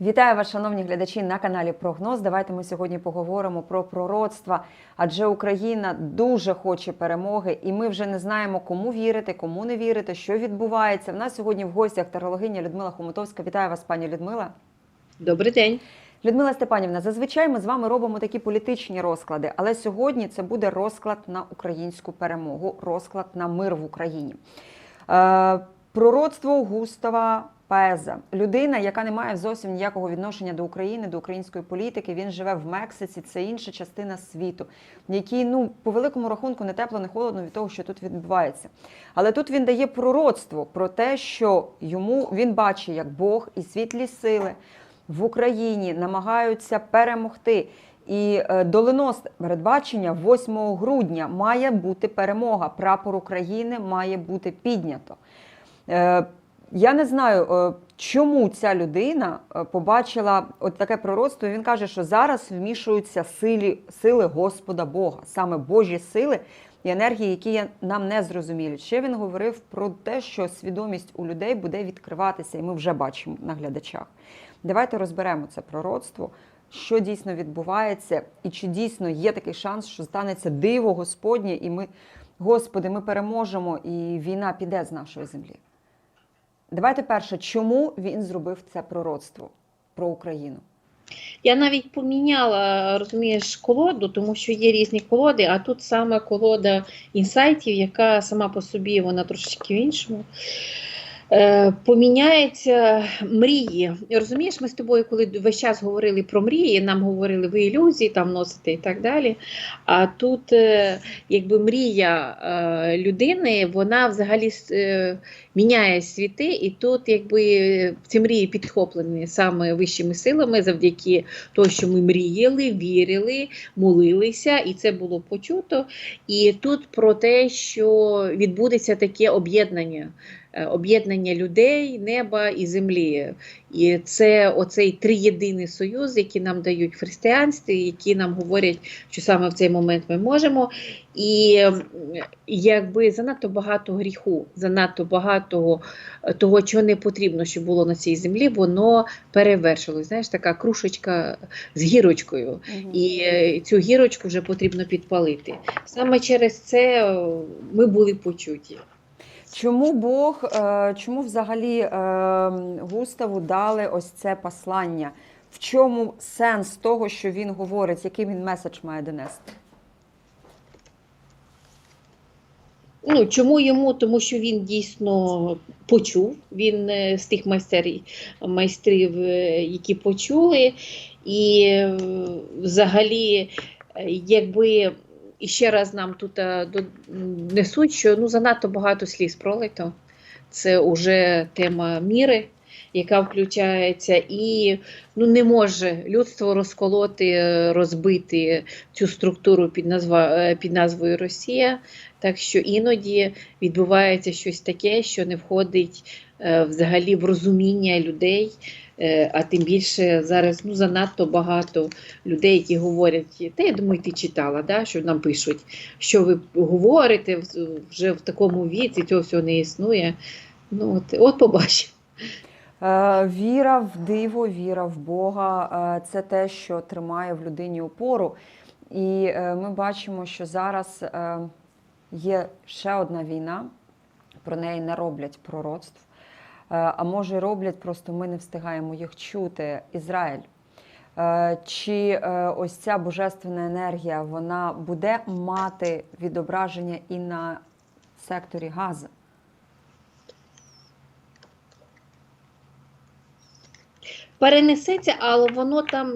Вітаю вас, шановні глядачі на каналі Прогноз. Давайте ми сьогодні поговоримо про пророцтва, адже Україна дуже хоче перемоги, і ми вже не знаємо, кому вірити, кому не вірити, що відбувається. В нас сьогодні в гостях тарологиня Людмила Хомутовська. Вітаю вас, пані Людмила. Добрий день. Людмила Степанівна, зазвичай ми з вами робимо такі політичні розклади, але сьогодні це буде розклад на українську перемогу, розклад на мир в Україні. Е, пророцтво Густава Пеза, людина, яка не має зовсім ніякого відношення до України, до української політики. Він живе в Мексиці, це інша частина світу, який ну по великому рахунку не тепло, не холодно від того, що тут відбувається. Але тут він дає пророцтво про те, що йому він бачить, як Бог і світлі сили в Україні намагаються перемогти. І е, доленосне передбачення 8 грудня має бути перемога. Прапор України має бути піднято. Я не знаю, е, чому ця людина е, побачила от таке пророцтво. Він каже, що зараз вмішуються силі, сили Господа Бога, саме Божі сили і енергії, які нам не зрозумілі. Ще він говорив про те, що свідомість у людей буде відкриватися, і ми вже бачимо на глядачах. Давайте розберемо це пророцтво, що дійсно відбувається, і чи дійсно є такий шанс, що станеться диво Господнє, і ми, Господи, ми переможемо, і війна піде з нашої землі. Давайте перше, чому він зробив це пророцтво про Україну? Я навіть поміняла, розумієш, колоду, тому що є різні колоди, а тут саме колода інсайтів, яка сама по собі вона трошечки в іншому. Е, Поміняється мрії. Розумієш, ми з тобою, коли весь час говорили про мрії, нам говорили ви ілюзії там носите і так далі. А тут, е, якби мрія е, людини, вона взагалі міняє світи, і тут, якби ці мрії підхоплені саме вищими силами, завдяки тому, що ми мріяли, вірили, молилися, і це було почуто. І тут про те, що відбудеться таке об'єднання. Е, Об'єднання людей, неба і землі. І це оцей триєдиний союз, який нам дають в християнстві, які нам говорять, що саме в цей момент ми можемо. І якби занадто багато гріху, занадто багато е, того, чого не потрібно, щоб було на цій землі, воно перевершилось. Знаєш, така крушечка з гірочкою. І е, цю гірочку вже потрібно підпалити. Саме через це ми були почуті. Чому Бог, е, чому взагалі е, Густаву дали ось це послання? В чому сенс того, що він говорить, який він меседж має донести? Ну, чому йому? Тому що він дійсно почув. Він е, з тих майстерів, майстрів, які почули. І взагалі, якби і ще раз нам тут е, несуть, що ну, занадто багато сліз пролито. Це вже тема міри, яка включається, і ну, не може людство розколоти, е, розбити цю структуру під, назва, е, під назвою Росія. Так що іноді відбувається щось таке, що не входить взагалі в розуміння людей. Е, а тим більше зараз ну, занадто багато людей, які говорять, та я думаю, ти читала, да, що нам пишуть, що ви говорите вже в такому віці, цього всього не існує. Ну, от, от побачимо. Е, Віра в диво, віра в Бога е, це те, що тримає в людині опору. І ми бачимо, що зараз є ще одна війна, про неї не роблять пророцтв. Е, А може роблять, просто ми не встигаємо їх чути. Ізраїль. Е, Чи е, ось ця божественна енергія вона буде мати відображення і на секторі Газа? Перенесеться, але воно там,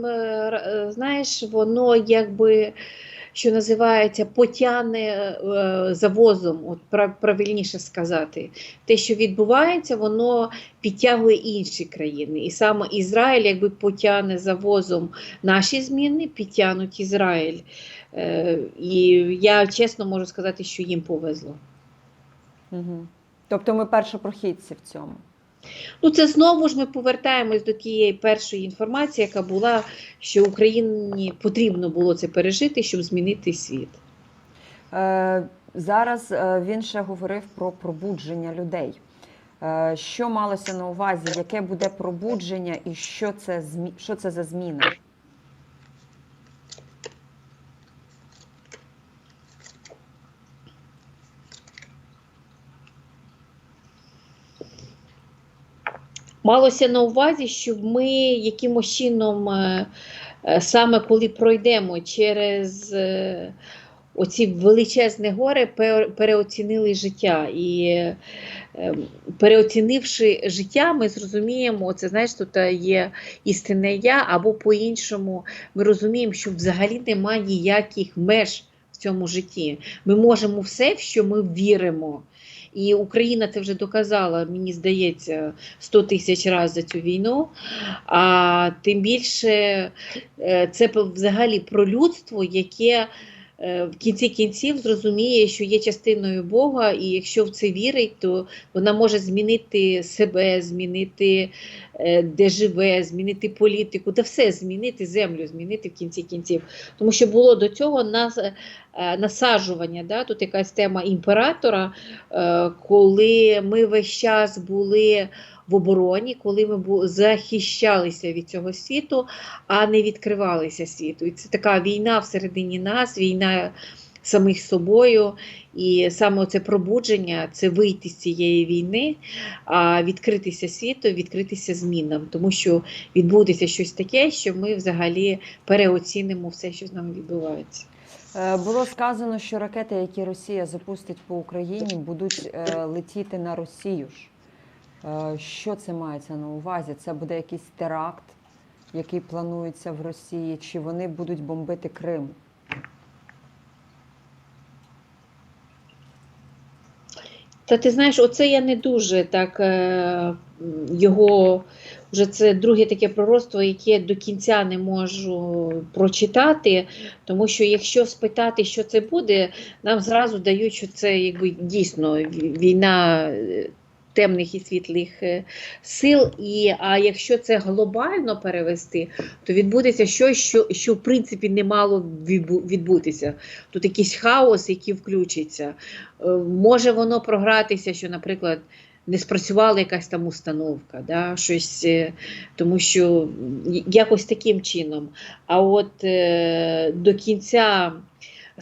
знаєш, воно якби. Що називається потяне завозом, от правильніше сказати. Те, що відбувається, воно підтягує інші країни. І саме Ізраїль, якби потягне завозом наші зміни, підтягнуть Ізраїль. Е, і я чесно можу сказати, що їм повезло. Угу. Тобто ми першопрохідці в цьому. Ну, це знову ж ми повертаємось до тієї першої інформації, яка була, що Україні потрібно було це пережити, щоб змінити світ. Е, зараз е, він ще говорив про пробудження людей. Е, Що малося на увазі? Яке буде пробудження і що це, що це за зміна? Малося на увазі, щоб ми якимось чином, е, е, саме коли пройдемо через е, оці величезні гори, переоцінили життя. І переоцінивши життя, ми зрозуміємо, це знаєш, тут є істинне я, або по-іншому ми розуміємо, що взагалі немає ніяких меж в цьому житті. Ми можемо все, в що ми віримо. І Україна це вже доказала, мені здається, 100 тисяч разів за цю війну. А тим більше е, це взагалі про людство, яке в кінці кінців зрозуміє, що є частиною Бога, і якщо в це вірить, то вона може змінити себе, змінити е, де живе, змінити політику, та все змінити, землю змінити в кінці кінців. Тому що було до цього нас, е, насаджування. Да? Тут якась тема імператора, е, коли ми весь час були в обороні, коли ми захищалися від цього світу, а не відкривалися світу. І це така війна всередині нас, війна самих собою. І саме це пробудження це вийти з цієї війни, а відкритися світу, відкритися змінам, тому що відбудеться щось таке, що ми взагалі переоцінимо все, що з нами відбувається. Е, Було сказано, що ракети, які Росія запустить по Україні, будуть е, летіти на Росію ж. Е, Що це мається на увазі? Це буде якийсь теракт, який планується в Росії, чи вони будуть бомбити Крим? Та ти знаєш, оце я не дуже так е, його вже це друге таке пророцтво, яке до кінця не можу прочитати, тому що якщо спитати, що це буде, нам зразу дають, що це якби дійсно війна е, темних і світлих е, сил. І, а якщо це глобально перевести, то відбудеться щось, що, що в принципі не мало відбутися. Тут якийсь хаос, який включиться. Е, Може воно програтися, що, наприклад, не спрацювала якась там установка, да, щось, е, тому що якось таким чином. А от е, до кінця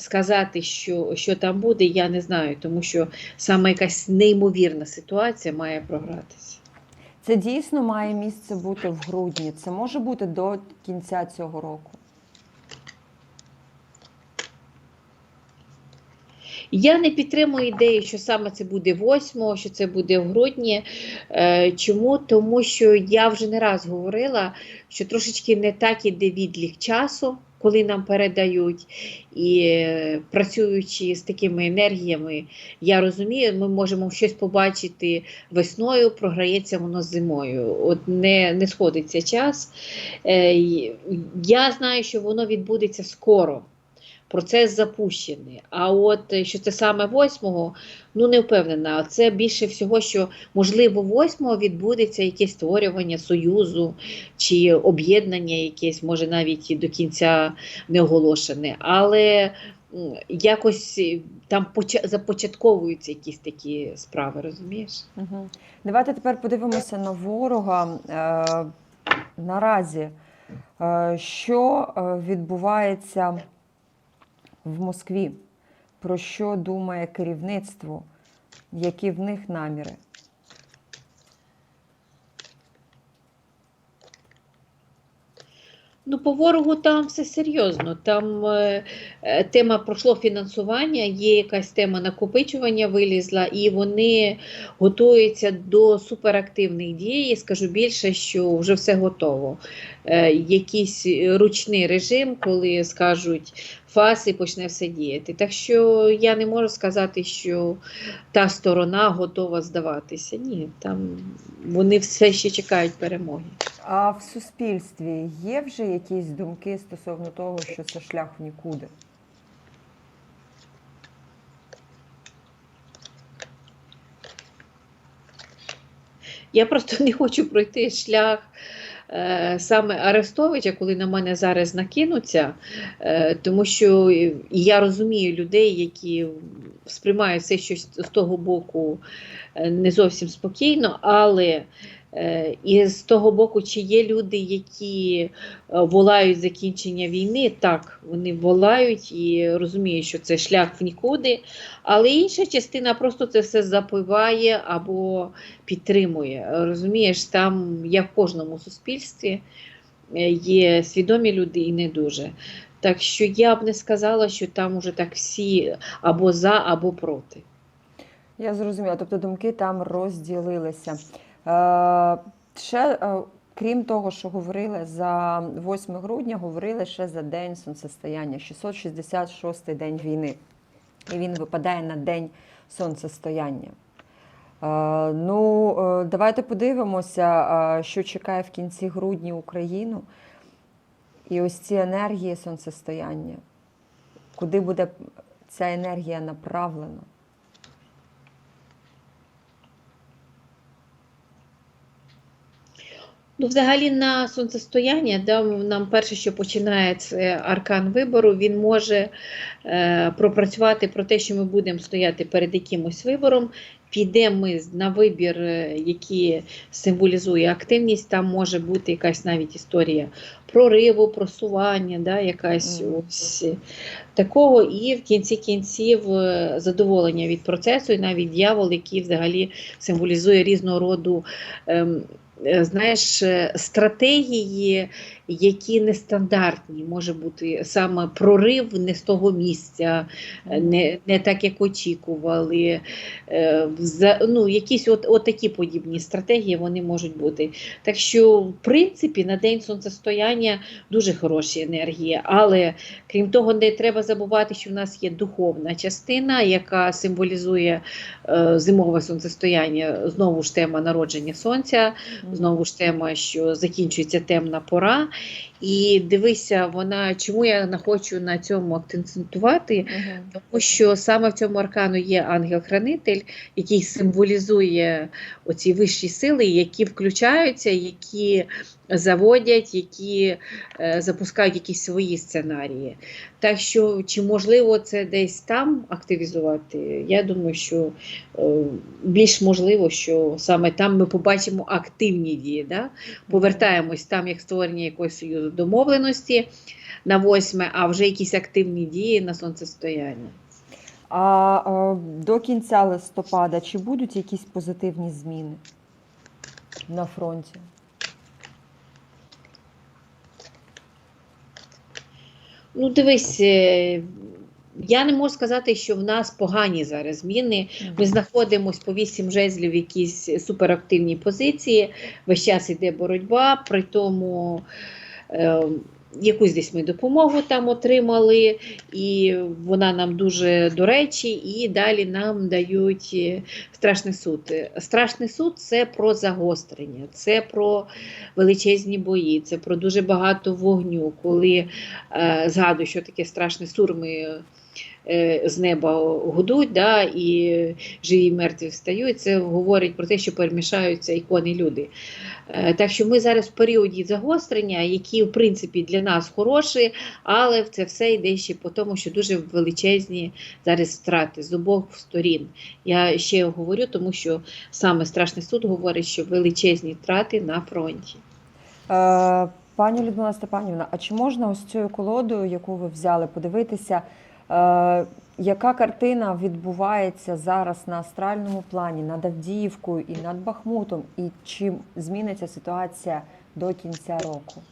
сказати, що, що там буде, я не знаю, тому що саме якась неймовірна ситуація має програтися. Це дійсно має місце бути в грудні. Це може бути до кінця цього року. Я не підтримую ідеї, що саме це буде 8, що це буде в грудні. Е, Чому? Тому що я вже не раз говорила, що трошечки не так іде відлік часу, коли нам передають. І е, працюючи з такими енергіями, я розумію, ми можемо щось побачити весною, програється воно зимою. От не, не сходиться час. Е, Я знаю, що воно відбудеться скоро. Процес запущений. А от е, що це саме 8-го, ну не впевнена. Це більше всього, що можливо 8-го відбудеться якесь створювання союзу чи об'єднання, якесь, може навіть і до кінця не оголошене. Але якось е, там поча- започатковуються якісь такі справи, розумієш? Угу. Давайте тепер подивимося на ворога. Е, наразі, е, що відбувається в Москві? Про що думає керівництво? Які в них наміри? Ну, по ворогу там все серйозно. Там е, е, тема пройшло фінансування, є якась тема накопичування вилізла, і вони готуються до суперактивних дій. Скажу більше, що вже все готово. Е, якийсь ручний режим, коли скажуть фас і почне все діяти. Так що я не можу сказати, що та сторона готова здаватися. Ні, там вони все ще чекають перемоги. А в суспільстві є вже якісь думки стосовно того, що це шлях в нікуди? Я просто не хочу пройти шлях е, саме Арестовича, коли на мене зараз накинуться, е, тому що я розумію людей, які сприймають все щось з того боку е, не зовсім спокійно, але і з того боку, чи є люди, які е, волають закінчення війни, так, вони волають і розуміють, що це шлях в нікуди, але інша частина просто це все запиває або підтримує. Розумієш, там як в кожному суспільстві е, є свідомі люди і не дуже. Так що я б не сказала, що там уже так всі або за, або проти. Я зрозуміла, тобто думки там розділилися. Е, ще, е, крім того, що говорили за 8 грудня, говорили ще за день сонцестояння, 666 день війни. І він випадає на день сонцестояння. Е, ну, давайте подивимося, що чекає в кінці грудня Україну. І ось ці енергії сонцестояння. Куди буде ця енергія направлена? Ну, взагалі, на сонцестояння, да, нам перше, що починає, це аркан вибору, він може е, пропрацювати про те, що ми будемо стояти перед якимось вибором. Підемо ми на вибір, е, який символізує активність, там може бути якась навіть історія прориву, просування, да, якась ось такого, і в кінці кінців е, задоволення від процесу, і навіть дьявол, який взагалі символізує різного роду. е, Знаєш, е, стратегії, які нестандартні, може бути саме прорив не з того місця, е, не, не так, як очікували. Е, Ну, якісь от, от такі подібні стратегії вони можуть бути. Так що, в принципі, на день сонцестояння дуже хороші енергії, але крім того, не треба забувати, що в нас є духовна частина, яка символізує е, зимове сонцестояння. Знову ж тема народження сонця, знову ж тема, що закінчується темна пора. І дивися, вона чому я не хочу на цьому акцентувати, Мгм. тому що саме в цьому аркану є ангел-хранитель, який символізує оці вищі сили, які включаються, які заводять, які е, запускають якісь свої сценарії. Так що, чи можливо це десь там активізувати? Я думаю, що е, більш можливо, що саме там ми побачимо активні дії. Да? Повертаємось там як створення якогось союзу домовленості на восьме, а вже якісь активні дії на сонцестояння. А до кінця листопада чи будуть якісь позитивні зміни на фронті? Ну, дивись, е, я не можу сказати, що в нас погані зараз зміни. Ми знаходимося по вісім жезлів в якійсь суперактивній позиції. Весь час йде боротьба, при тому. Е, Якусь десь ми допомогу там отримали, і вона нам дуже до речі, і далі нам дають е, страшний суд. Страшний суд це про загострення, це про величезні бої, це про дуже багато вогню. Коли е, згадую, що таке страшний сур, ми з неба гудуть, да, і живі і мертві встають. Це говорить про те, що перемішаються ікони люди. Е, Так що ми зараз в періоді загострення, які в принципі для нас хороші, але це все йде ще по тому, що дуже величезні зараз втрати з обох сторін. Я ще говорю, тому що саме страшний суд говорить, що величезні втрати на фронті. Е, Пані Людмила Степанівна, а чи можна ось цією колодою, яку ви взяли, подивитися, е, яка картина відбувається зараз на астральному плані над Авдіївкою і над Бахмутом, і чи зміниться ситуація до кінця року?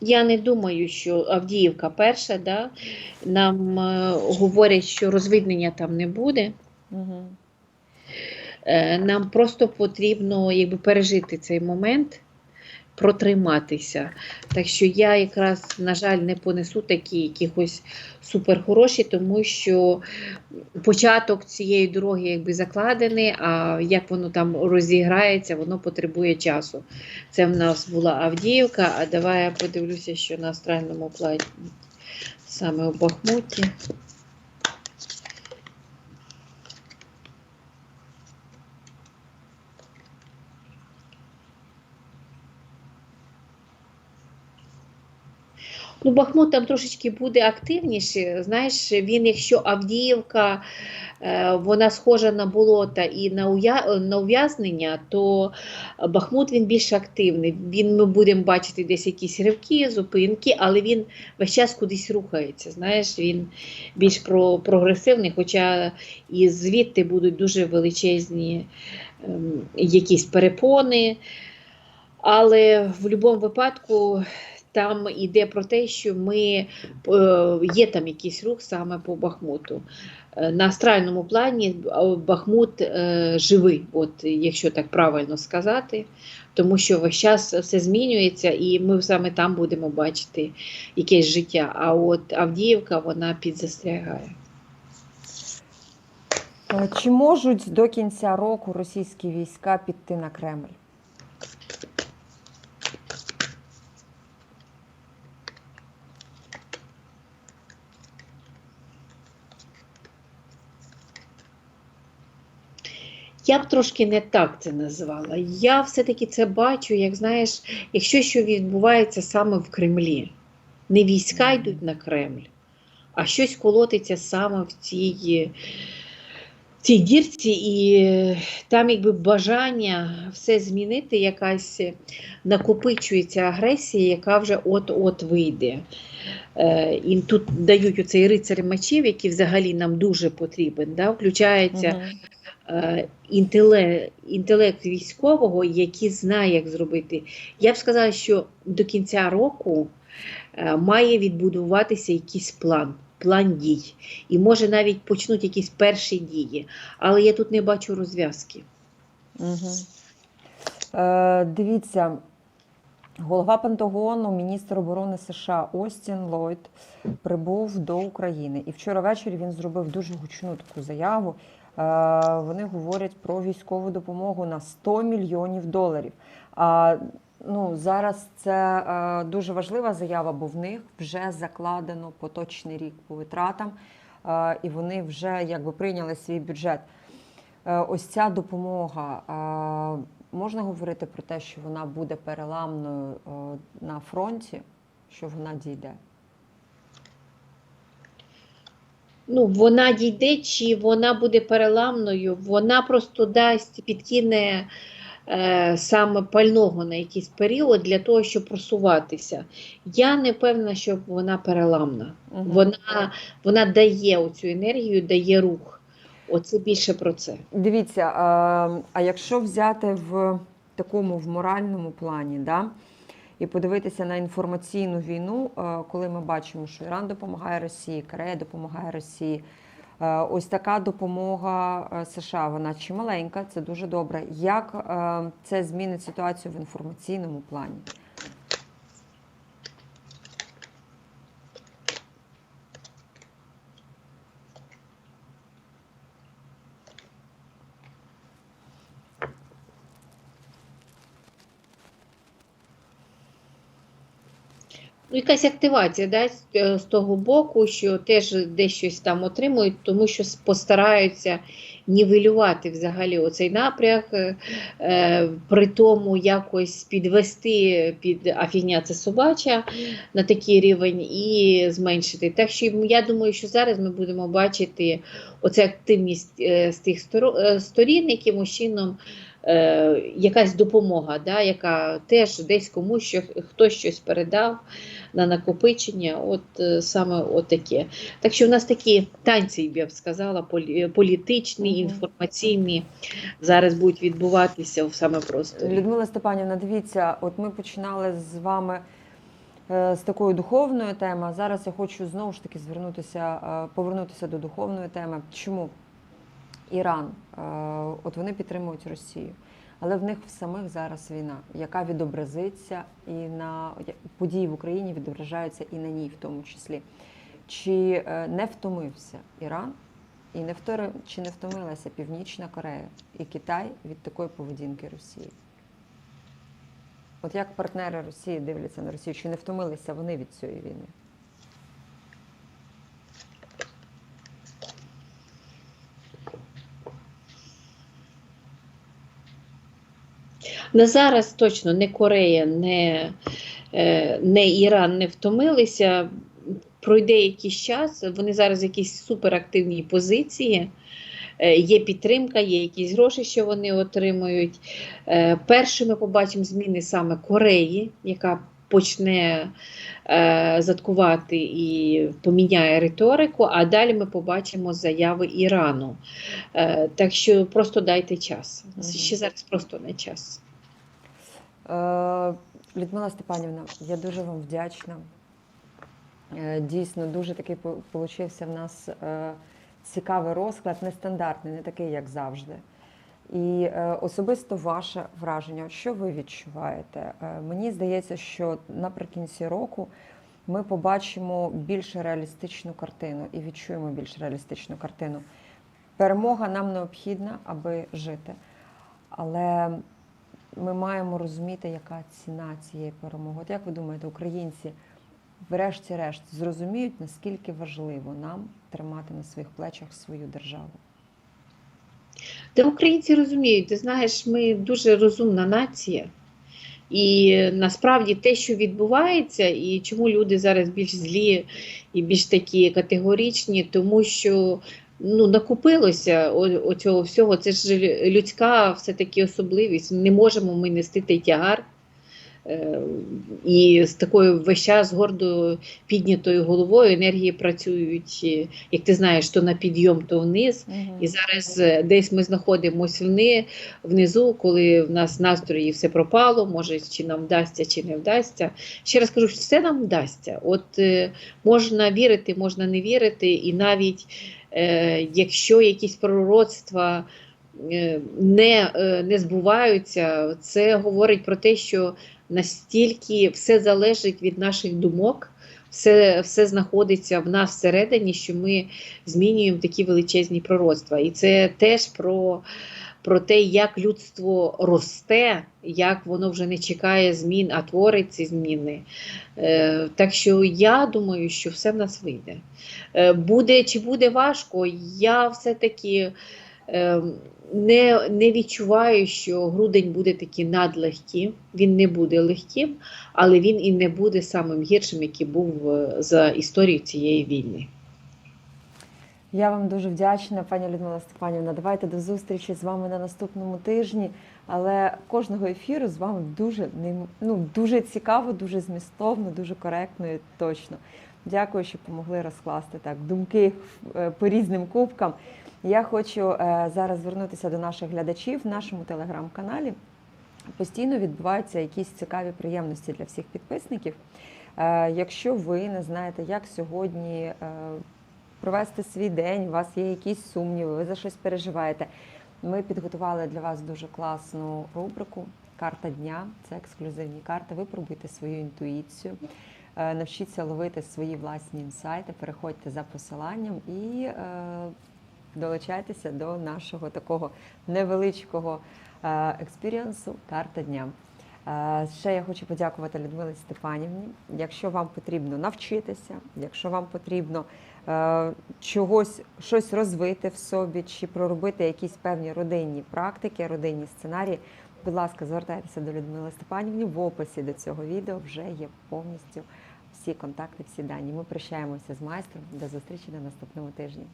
Я не думаю, що Авдіївка перша, да? нам е, говорять, що розвиднення там не буде. Угу. Е, Нам просто потрібно якби, пережити цей момент, протриматися. Так що я якраз, на жаль, не понесу такі якихось суперхороші, тому що початок цієї дороги якби закладений, а як воно там розіграється, воно потребує часу. Це в нас була Авдіївка, а давай я подивлюся, що на астральному плані саме у Бахмуті. Ну, Бахмут там трошечки буде активніше. Знаєш, він, якщо Авдіївка, е, вона схожа на болота і на, ув'язнення, то Бахмут він більш активний. Він ми будемо бачити десь якісь ривки, зупинки, але він весь час кудись рухається. Знаєш, він більш про... прогресивний, хоча і звідти будуть дуже величезні ем, якісь перепони. Але в будь-якому випадку там йде про те, що ми е, є там якийсь рух саме по Бахмуту. Е, На астральному плані е, Бахмут живий, от якщо так правильно сказати, тому що весь час все змінюється, і ми саме там будемо бачити якесь життя. А от Авдіївка вона підзастрягає. Чи можуть до кінця року російські війська піти на Кремль? Я б трошки не так це назвала. Я все-таки це бачу, як знаєш, якщо що відбувається саме в Кремлі. Не війська йдуть на Кремль, а щось колотиться саме в цій, в цій дірці, і там якби бажання все змінити, якась накопичується агресія, яка вже от-от вийде. Е, І тут дають оцей рицар мечів, який взагалі нам дуже потрібен. Да? Включається Мгм. Е, інтелект, інтелект військового, який знає, як зробити. Я б сказала, що до кінця року е, має відбудуватися якийсь план, план дій. І може навіть почнуть якісь перші дії. Але я тут не бачу розв'язки. Угу. Е, дивіться, голова Пентагону, міністр оборони США Остін Ллойд прибув до України. І вчора ввечері він зробив дуже гучну таку заяву. Е, вони говорять про військову допомогу на 100 мільйонів доларів. Ну, зараз це е, дуже важлива заява, бо в них вже закладено поточний рік по витратам, е, і вони вже якби прийняли свій бюджет. Ось ця допомога. Можна говорити про те, що вона буде переламною на фронті, що вона дійде? Ну, вона дійде, чи вона буде переламною, вона просто дасть, підкине е, саме пального на якийсь період для того, щоб просуватися. Я не певна, що вона переламна. Мгм. Вона, вона дає оцю енергію, дає рух. Оце більше про це. Дивіться, а, а якщо взяти в такому в моральному плані, да, і подивитися на інформаційну війну, е, коли ми бачимо, що Іран допомагає Росії, Корея допомагає Росії. е, Ось така допомога е, США, вона чималенька, це дуже добре. Як це змінить ситуацію в інформаційному плані? Якась активація да, з, е, того боку, що теж десь щось там отримують, тому що постараються нівелювати взагалі оцей напряг, е, е, при тому якось підвести під афіня це собача на такий рівень і зменшити. Так що я думаю, що зараз ми будемо бачити оцю активність е, з тих сторо- е, сторін, якимось чином. Е, якась допомога, да, яка теж десь комусь що, хтось щось передав на накопичення, от е, саме отаке. Так що в нас такі танці, я б сказала, полі- політичні, інформаційні зараз будуть відбуватися в саме просторі. Людмила Степанівна, дивіться, от ми починали з вами е, з такої духовної теми. Зараз я хочу знову ж таки звернутися, повернутися до духовної теми. Чому Іран? Е, От вони підтримують Росію, але в них в самих зараз війна, яка відобразиться і на події в Україні відображаються і на ній, в тому числі. Чи е, не втомився Іран? І не втори, чи не втомилася Північна Корея і Китай від такої поведінки Росії? От як партнери Росії дивляться на Росію, чи не втомилися вони від цієї війни? На зараз точно не Корея, не, е, не Іран не втомилися. Пройде якийсь час, вони зараз якісь суперактивній позиції. Е, Є підтримка, є якісь гроші, що вони отримують. Е, Перше ми побачимо зміни саме Кореї, яка почне заткувати і поміняє риторику, а далі ми побачимо заяви Ірану. Так що просто дайте час. Ще зараз просто не час. Е, Людмила Степанівна, я дуже вам вдячна. Е, Дійсно, дуже такий получився в нас е, цікавий розклад, нестандартний, не такий, як завжди. І особисто ваше враження, що ви відчуваєте? Мені здається, що наприкінці року ми побачимо більш реалістичну картину і відчуємо більш реалістичну картину. Перемога нам необхідна, аби жити. Але ми маємо розуміти, яка ціна цієї перемоги. От як ви думаєте, українці, врешті-решт, зрозуміють, наскільки важливо нам тримати на своїх плечах свою державу? Та українці розуміють, ти знаєш, ми дуже розумна нація. І насправді те, що відбувається, і чому люди зараз більш злі і більш такі категоричні, тому що ну, накупилося о- оцього всього. Це ж людська все-таки особливість. Не можемо ми нести той тягар. Е, І з такою весь час гордо піднятою головою енергії працюють, як ти знаєш, то на підйом, то вниз. І зараз е, десь ми знаходимося вни, внизу, коли в нас настрої все пропало, може, чи нам вдасться, чи не вдасться. Ще раз кажу, все нам вдасться. От е, можна вірити, можна не вірити, і навіть якщо якісь пророцтва е, не, е, не збуваються, це говорить про те, що настільки все залежить від наших думок. Все, все знаходиться в нас всередині, що ми змінюємо такі величезні пророцтва. І це теж про, про те, як людство росте, як воно вже не чекає змін, а творить ці зміни. Е, так що я думаю, що все в нас вийде. Е, буде чи буде важко, я все-таки. Е, не, не відчуваю, що грудень буде такий надлегким. Він не буде легким, але він і не буде самим гіршим, який був за історію цієї війни. Я вам дуже вдячна, пані Людмила Степанівна. Давайте до зустрічі з вами на наступному тижні. Але кожного ефіру з вами дуже ну, дуже цікаво, дуже змістовно, дуже коректно і точно. Дякую, що допомогли розкласти так думки е, по різним кубкам. Я хочу е, зараз звернутися до наших глядачів в нашому телеграм-каналі. Постійно відбуваються якісь цікаві приємності для всіх підписників. Е, Якщо ви не знаєте, як сьогодні провести свій день, у вас є якісь сумніви, ви за щось переживаєте. Ми підготували для вас дуже класну рубрику Карта дня. Це ексклюзивні карти. Ви пробуйте свою інтуїцію, е, навчіться ловити свої власні інсайти, переходьте за посиланням і е, долучайтеся до нашого такого невеличкого е, експіріансу Карта дня. Ще я хочу подякувати Людмилі Степанівні. Якщо вам потрібно навчитися, якщо вам потрібно чогось щось розвити в собі чи проробити якісь певні родинні практики, родинні сценарії, будь ласка, звертайтеся до Людмили Степанівни. В описі до цього відео вже є повністю всі контакти, всі дані. Ми прощаємося з майстром. До зустрічі на наступному тижні.